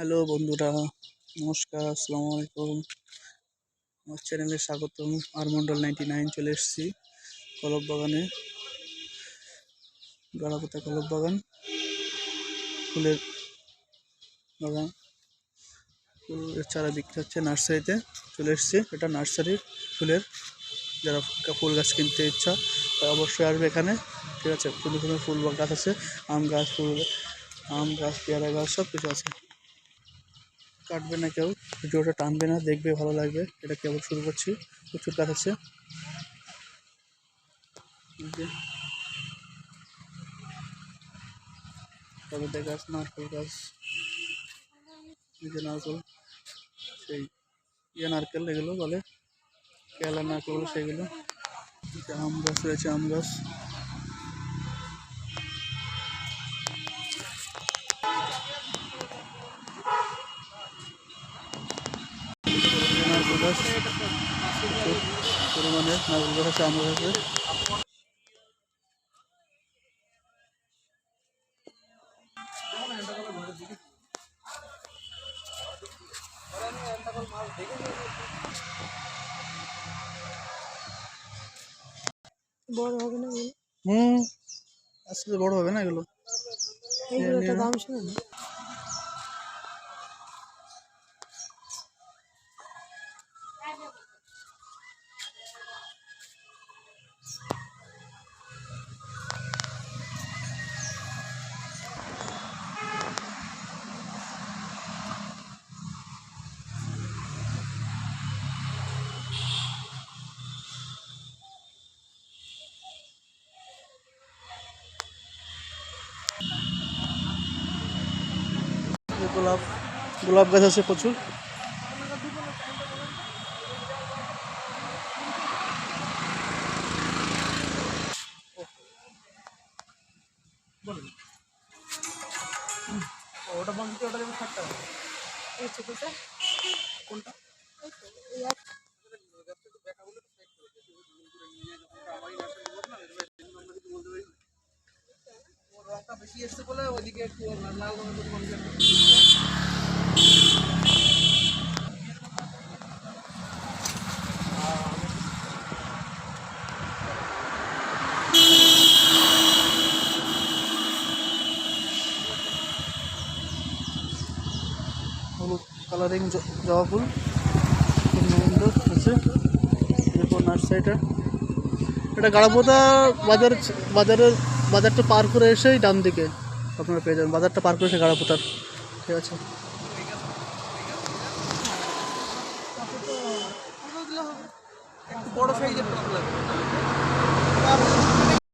Hello বন্ধুরা, নমস্কার, আসসালামু আলাইকুম। আমার চ্যানেলে স্বাগতম আর মন্ডল নাইনটি নাইন চলে এসেছি কলব বাগানে গাড়াপোতা কলব বাগান ফুলের বাগান। ফুলের চারা বিক্রি হচ্ছে নার্সারিতে চলে এসেছি, এটা নার্সারি ফুলের। যারা ফুল গাছ কিনতে ইচ্ছা, তারা অবশ্যই আসবে এখানে। ঠিক আছে সুন্দর সুন্দর ফুল গাছ আছে, আম গাছ, ফুল আম গাছ, পেয়ারা গাছ সব কিছু আছে। কাটবে না কেউ ভিডিওটা টানবে না, দেখবে ভালো লাগবে। এটা কেবল শুরু করছি? প্রচুর গাছ আছে গাছ, নারকেল গাছ। নারকেল, সেই ইয়ে নারকেল এগুলো বলে, কেলা সেগুলো। আম গাছ রয়েছে, আম গাছ। পরিমাণে নারকেল গাছ আছে আম গাছ আছে বড় হবে না হুম আস্তে বড় হবে না এগুলো। দাম শুনে গোলাপ গোলাপ গাছ আছে প্রচুর। ওটা বন্ধ ওটা কোনটা? এসছে বলে? ওইদিকে একটু লাল রঙের হলুদ কালারিং জবা ফুল খুব সুন্দর আছে। এরপর নার্সারিটা। এটা গাড়াপোতা বাজার বাজারের বাজারটা পার করে এসেই ডান দিকে আপনারা পেয়ে যাবেন। বাজারটা পার করে এসে গাড়াপোতার ঠিক আছে। বড় সাইজের লাগবে।